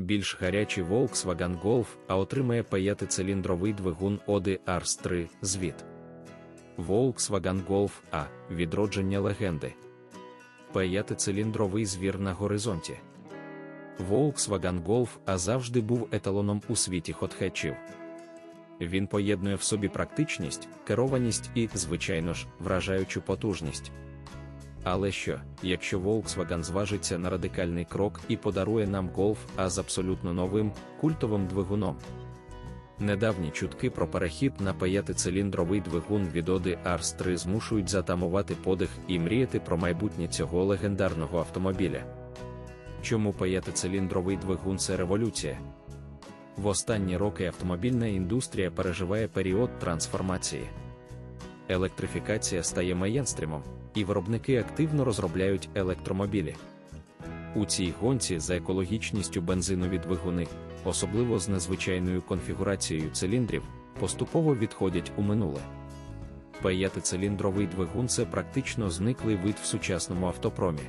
більш гарячий Volkswagen Golf, а отримає п'ятициліндровий двигун Audi Ars 3 звіт. Volkswagen Golf А. Відродження легенди. П'ятициліндровий звір на горизонті. Volkswagen Golf А завжди був еталоном у світі хотхетчів. Він поєднує в собі практичність, керованість і, звичайно ж, вражаючу потужність. Але що, якщо Volkswagen зважиться на радикальний крок і подарує нам Golf А з абсолютно новим, культовим двигуном? Недавні чутки про перехід на п'ятициліндровий двигун від Audi Ars 3 змушують затамувати подих і мріяти про майбутнє цього легендарного автомобіля. Чому п'ятициліндровий двигун це революція? В останні роки автомобільна індустрія переживає період трансформації. Електрифікація стає мейнстрімом, і виробники активно розробляють електромобілі. У цій гонці за екологічністю бензинові двигуни, особливо з незвичайною конфігурацією циліндрів, поступово відходять у минуле. П'ятициліндровий двигун це практично зниклий вид в сучасному автопромі.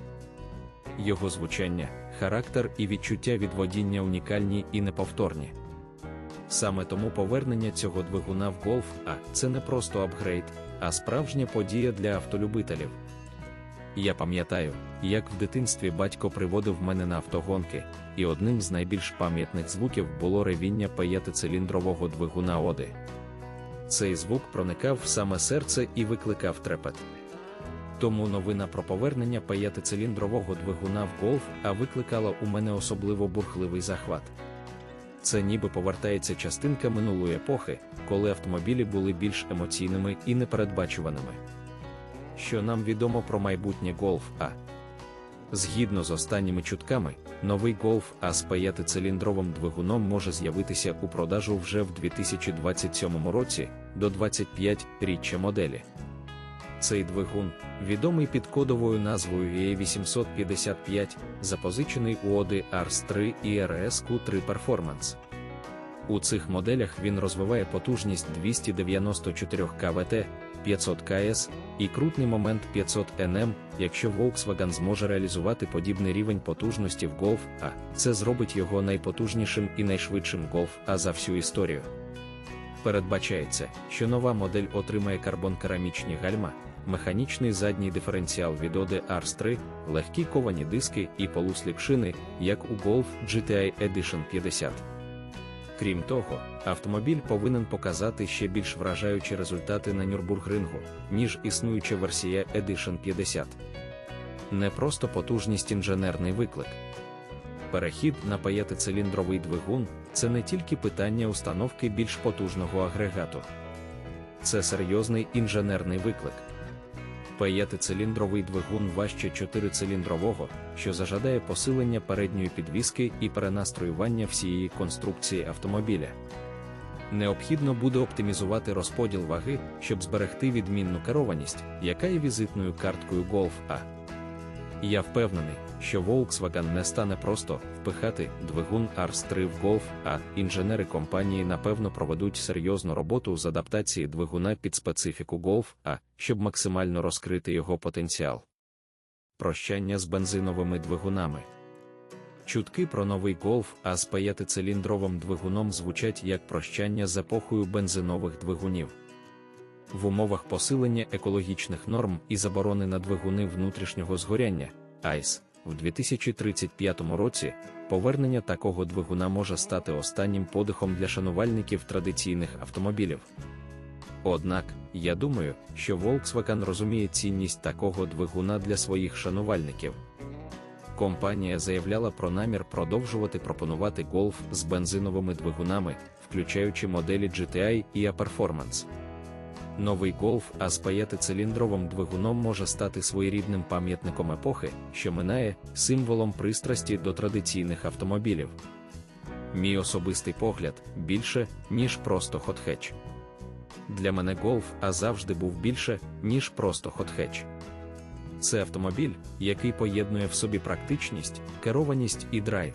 Його звучання, характер і відчуття від водіння унікальні і неповторні. Саме тому повернення цього двигуна в Golf А це не просто апгрейд, а справжня подія для автолюбителів. Я пам'ятаю, як в дитинстві батько приводив мене на автогонки, і одним з найбільш пам'ятних звуків було ревіння п'ятициліндрового двигуна Оди. Цей звук проникав в саме серце і викликав трепет. Тому новина про повернення п'ятициліндрового двигуна в Golf А викликала у мене особливо бурхливий захват. Це ніби повертається частинка минулої епохи, коли автомобілі були більш емоційними і непередбачуваними. Що нам відомо про майбутнє Golf А? Згідно з останніми чутками, новий Golf А з п'ятициліндровим двигуном може з'явитися у продажу вже в 2027 році до 25-річчя моделі. Цей двигун, відомий під кодовою назвою E855, запозичений у Audi Ars 3 і RS Q3 Performance. У цих моделях він розвиває потужність 294 кВт, 500 КС і крутний момент 500 НМ, якщо Volkswagen зможе реалізувати подібний рівень потужності в Golf А, це зробить його найпотужнішим і найшвидшим Golf А за всю історію. Передбачається, що нова модель отримає карбон-керамічні гальма, механічний задній диференціал від Audi Ars 3, легкі ковані диски і полусліп шини, як у Golf GTI Edition 50. Крім того, автомобіль повинен показати ще більш вражаючі результати на Нюрбургрингу, ніж існуюча версія Edition 50. Не просто потужність інженерний виклик. Перехід на п'ятициліндровий двигун це не тільки питання установки більш потужного агрегату, це серйозний інженерний виклик. П'ятициліндровий двигун важче чотирициліндрового, що зажадає посилення передньої підвіски і перенастроювання всієї конструкції автомобіля. Необхідно буде оптимізувати розподіл ваги, щоб зберегти відмінну керованість, яка є візитною карткою Golf A. Я впевнений, що Volkswagen не стане просто впихати двигун Ars 3 в Golf, а інженери компанії напевно проведуть серйозну роботу з адаптації двигуна під специфіку Golf, а щоб максимально розкрити його потенціал. Прощання з бензиновими двигунами. Чутки про новий Golf А з п'ятициліндровим двигуном звучать як прощання з епохою бензинових двигунів. В умовах посилення екологічних норм і заборони на двигуни внутрішнього згоряння ICE, в 2035 році повернення такого двигуна може стати останнім подихом для шанувальників традиційних автомобілів. Однак, я думаю, що Volkswagen розуміє цінність такого двигуна для своїх шанувальників. Компанія заявляла про намір продовжувати пропонувати Golf з бензиновими двигунами, включаючи моделі GTI і A Performance. Новий Golf А з п'ятициліндровим двигуном може стати своєрідним пам'ятником епохи, що минає символом пристрасті до традиційних автомобілів. Мій особистий погляд більше, ніж просто хотхетч. Для мене Golf А завжди був більше, ніж просто хотхетч. Це автомобіль, який поєднує в собі практичність, керованість і драйв.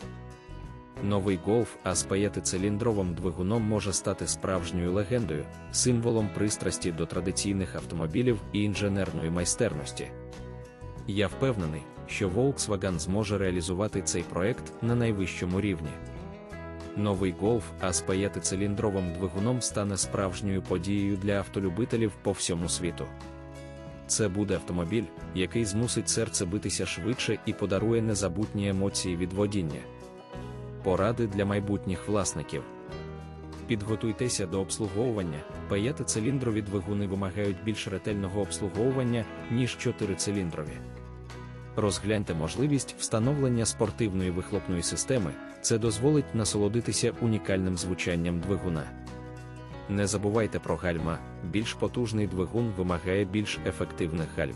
Новий Golf А з п'ятициліндровим двигуном може стати справжньою легендою, символом пристрасті до традиційних автомобілів і інженерної майстерності. Я впевнений, що Volkswagen зможе реалізувати цей проект на найвищому рівні. Новий Golf А з п'ятициліндровим двигуном стане справжньою подією для автолюбителів по всьому світу. Це буде автомобіль, який змусить серце битися швидше і подарує незабутні емоції від водіння. Поради для майбутніх власників. Підготуйтеся до обслуговування. П'ятициліндрові двигуни вимагають більш ретельного обслуговування, ніж чотирициліндрові. Розгляньте можливість встановлення спортивної вихлопної системи, це дозволить насолодитися унікальним звучанням двигуна. Не забувайте про гальма, більш потужний двигун вимагає більш ефективних гальм.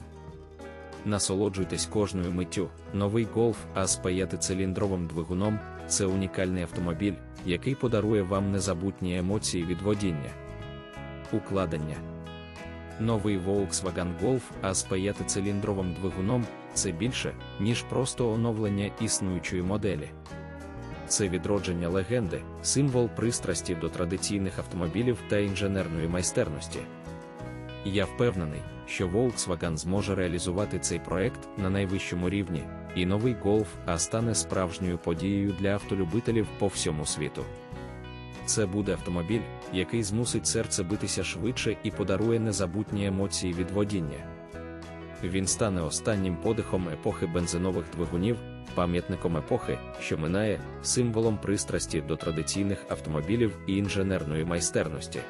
Насолоджуйтесь кожною миттю. Новий Golf А з п'ятициліндровим двигуном це унікальний автомобіль, який подарує вам незабутні емоції від водіння. Укладення Новий Volkswagen Golf А з п'ятициліндровим двигуном це більше, ніж просто оновлення існуючої моделі. Це відродження легенди, символ пристрасті до традиційних автомобілів та інженерної майстерності. Я впевнений, що Volkswagen зможе реалізувати цей проект на найвищому рівні, і новий Golf А стане справжньою подією для автолюбителів по всьому світу. Це буде автомобіль, який змусить серце битися швидше і подарує незабутні емоції від водіння. Він стане останнім подихом епохи бензинових двигунів, пам'ятником епохи, що минає, символом пристрасті до традиційних автомобілів і інженерної майстерності.